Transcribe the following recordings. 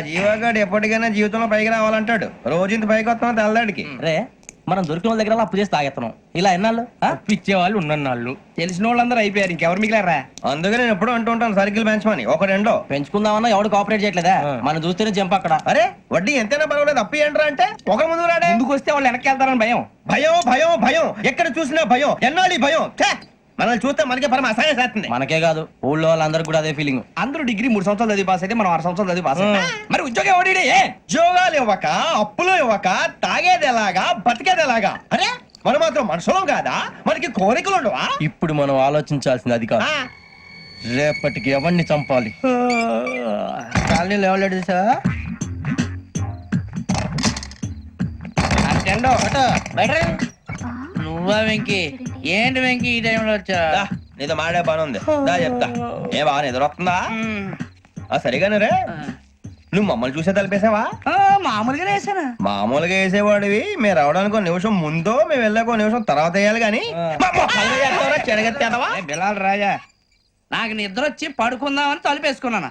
జీవగాడు ఎప్పటికైనా జీవితంలో పైకి రావాలంటాడు. రోజు ఇంత పైకి వస్తాం తెల్లడికి రే మనం దొరికిన వాళ్ళ దగ్గర అప్పు చేసి తాగెత్తనం ఇలా ఎన్నాళ్ళు? ఆ? పిచ్చే వాళ్ళు ఉన్నన్నాళ్ళు. తెలిసిన వాళ్ళందరూ అయిపోయారు ఇంకెవరు మిగిలారా? అందుకే నేను ఎప్పుడూ అంటూ ఉంటాను సర్కిల్ బెంచ్ మని ఒక రెండో. పెంచుకుందామన్నా ఎవడు కోఆపరేట్ చేయట్లేదా? మనం చూస్తేనే జంప్ అక్కడ. అరే వడ్డీ ఎంతైనా పర్వాలేదు అప్పు ఏంట్రా అంటే. ఒక ముందు రాడే. ముందుకు వస్తే వాళ్ళు వెనక్కి వెళ్తారని భయం. భయం భయం భయం. ఎక్కడ చూసినా భయం. ఎన్నాళ్ళు భయం! మనల్ని చూస్తే మనకే పరమ అసహాయం చేస్తుంది. మనకే కాదు ఊళ్ళో వాళ్ళందరికీ కూడా అదే ఫీలింగ్ అందరూ డిగ్రీ మూడు సంవత్సరాలు చదివి పాస్ అయితే మనం ఆరు సంవత్సరాలు చదివి పాస్. మరి ఉద్యోగం ఎవడి ఏ? ఉద్యోగాలు ఇవ్వక అప్పులు ఇవ్వక తాగేది ఎలాగా బతికేది ఎలాగా? అరే మనం మాత్రం మనుషులం కాదా? మనకి కోరికలు ఉండవా? ఇప్పుడు మనం ఆలోచించాల్సింది అది కాదు. రేపటికి ఎవరిని చంపాలి? కాలనీలో ఎవరు సార్ నువ్వా వెంకీ? ఏంటి వెంకీ ఈ టైంలో వచ్చా? దా, నీతో మాడే పని ఉంది. దా చెప్తా. ఏ బాగా నిద్రొస్తుందా? ఆ సరిగానే రే. నువ్వు మమ్మల్ని చూసే తలిపేసావా? మామూలుగానే వేసానా. మామూలుగా వేసేవాడివి. మేము రావడానికి ఒక నిమిషం ముందో మేము వెళ్ళాక ఒక నిమిషం తర్వాత వేయాలి కానీ. బిలాల్ రాజా నాకు నిద్ర వచ్చి పడుకుందామని తలుపేసుకున్నాను.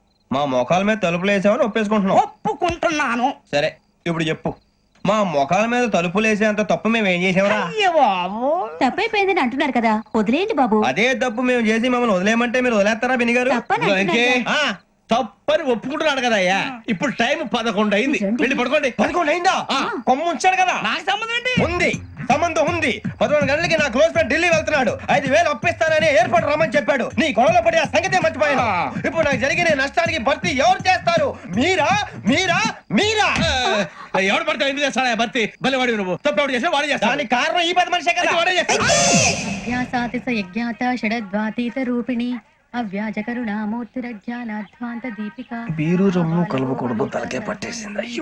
మా మోకాల మీద తలుపులు వేసామని ఒప్పేసుకుంటున్నావు ఒప్పుకుంటున్నాను. సరే ఇప్పుడు చెప్పు. మా మొఖాల మీద తలుపులు వేసేంత తప్పు మేము ఏం చేసామరా అయ్యో బాబు. తప్పైపోయిందని అంటున్నారు కదా వదిలేయండి బాబు. అదే తప్పు మేము చేసి మమ్మల్ని వదిలేయమంటే మీరు వదిలేస్తారా బిని గారు? తప్పని అంటున్నారు కదా. ఆ, తప్పని ఒప్పుకుంటున్నాడు కదా అయ్యా. ఇప్పుడు టైం పదకొండు అయింది. వెళ్ళి పడుకోండి. పదకొండు అయిందా? కొమ్ము ఉంచాడు కదా. నాకు సంబంధం ఏంటి? ఉంది. సంబంధం ఉంది. పదకొండు గంటలకి నా క్లోజ్ ఫ్రెండ్ ఢిల్లీ వెళ్తున్నాడు. ఐదు వేలు అప్పిస్తానని ఎయిర్పోర్ట్ రమ్మని చెప్పాడు. నీ గొడవలో పడి ఆ సంగతే మర్చిపోయాను. ఇప్పుడు నాకు జరిగిన నష్టానికి భర్తీ ఎవరు చేస్తారు? మీరా? మీరా? మీరా? ఎవడు పడితే ఎందుకు చేస్తాడా భర్తీ? భలే వాడి నువ్వు. తప్పు ఎవడు చేసినా వాడే చేస్తాడు. దానికి కారణం ఈ పది మనిషే కదా. వాడే చేస్తాడు. అజ్ఞాసాతి స యజ్ఞాత షడద్వాతీత రూపిణి దీపిక. బీరు రమ్ము కలుపుకూడదు తలకే పట్టేసింది.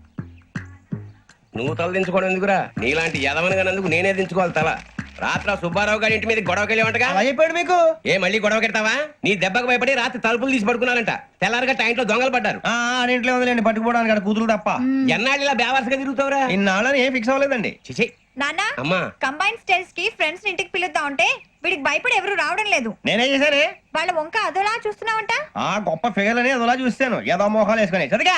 నువ్వు తల దించుకోవడం ఎందుకురా? నీలాంటి యదవనగానందుకు నేనే దించుకోవాలి తల. రాత్ర సుబ్బారావు గారి ఇంటి మీద గొడవకి వెళ్ళేవంటగా? అలా చెప్పాడు మీకు. ఏ మళ్ళీ గొడవ కెడతావా? నీ దెబ్బకు భయపడి రాత్రి తలుపులు తీసి పడుకున్నారంట తెల్లారగా టైంట్లో దొంగలు పడ్డారు. ఆ ఆడింట్లో ఉందిలేండి పట్టుకుపోవడానికి అక్కడ కూతురు తప్ప. ఎన్నాళ్ళు ఇలా బేవర్స్గా తిరుగుతావురా? ఇన్నాళ్ళని ఏం ఫిక్స్ అవ్వలేదండి. చిచి నాన్న అమ్మా. కంబైన్ స్టైల్స్కి ఫ్రెండ్స్ ఇంటికి పిలుద్దాం అంటే వీడికి భయపడి ఎవరు రావడం లేదు. నేనేం చేశానే? వాళ్ళ వంక అదోలా చూస్తున్నావంట? ఆ గొప్ప ఫిగర్ అని అదోలా చూస్తాను. ఏదో మోహాలు వేసుకొని. చదిగా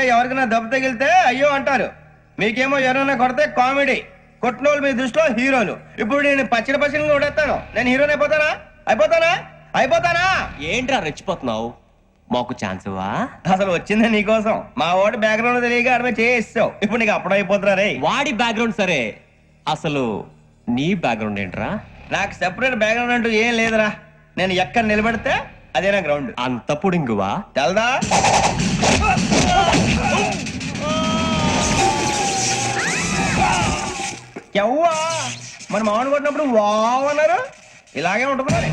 ఆడపిల్లలంటే ఎవరికైనా దెబ్బ తగిలితే అయ్యో అంటారు. మీకేమో ఎవరైనా కొడితే కామెడీ. కొట్టినోళ్ళు మీ దృష్టిలో హీరోలు. ఇప్పుడు నేను పచ్చడి పచ్చడిగా కొడేస్తాను నేను హీరోని అయిపోతానా? అయిపోతానా? అయిపోతానా? ఏంట్రా రెచ్చిపోతున్నావు? మాకు ఛాన్స్ అసలు వచ్చిందే నీకోసం. మా ఓడి బ్యాక్గ్రౌండ్ తెలియక ఆడమే చేయిస్తావు ఇప్పుడు నీకు అప్పుడు అయిపోతున్నా రే వాడి బ్యాక్గ్రౌండ్ సరే. అసలు నీ బ్యాక్గ్రౌండ్ ఏంట్రా? నాకు సెపరేట్ బ్యాక్గ్రౌండ్ అంటూ ఏం లేదురా. నేను ఎక్కడ నిలబడితే అదే నా గ్రౌండ్ అంత పుడింగువా? తెల్దా? ఎవ్వా మన మామిడి కొట్టినప్పుడు వావ్ అన్నారు? ఇలాగే ఉంటుంది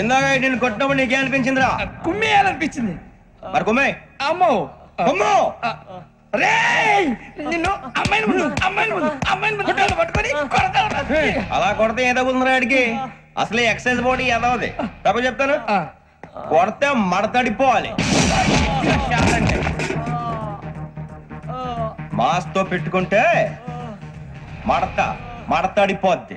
ఇందాక నేను కొట్టినప్పుడు నీకే అనిపించిందిరా? కుమ్మేయాలనిపించింది మరి కుమ్మే. అమ్మో. కుమ్ము. రే నిన్ను అమ్మాయిని ముందు అమ్మాయిని ముందు అమ్మాయిని ముందు పట్టుకొని కొడతాను అలా కొడితే ఏదో ఉందిరా ఆడికి? అసలే ఎక్సైజ్ బాడీ ఏదవది తప్ప చెప్తాను? కొడితే మడతడిపోవాలి. మాస్తో పెట్టుకుంటే మడత మడతడిపోద్ది.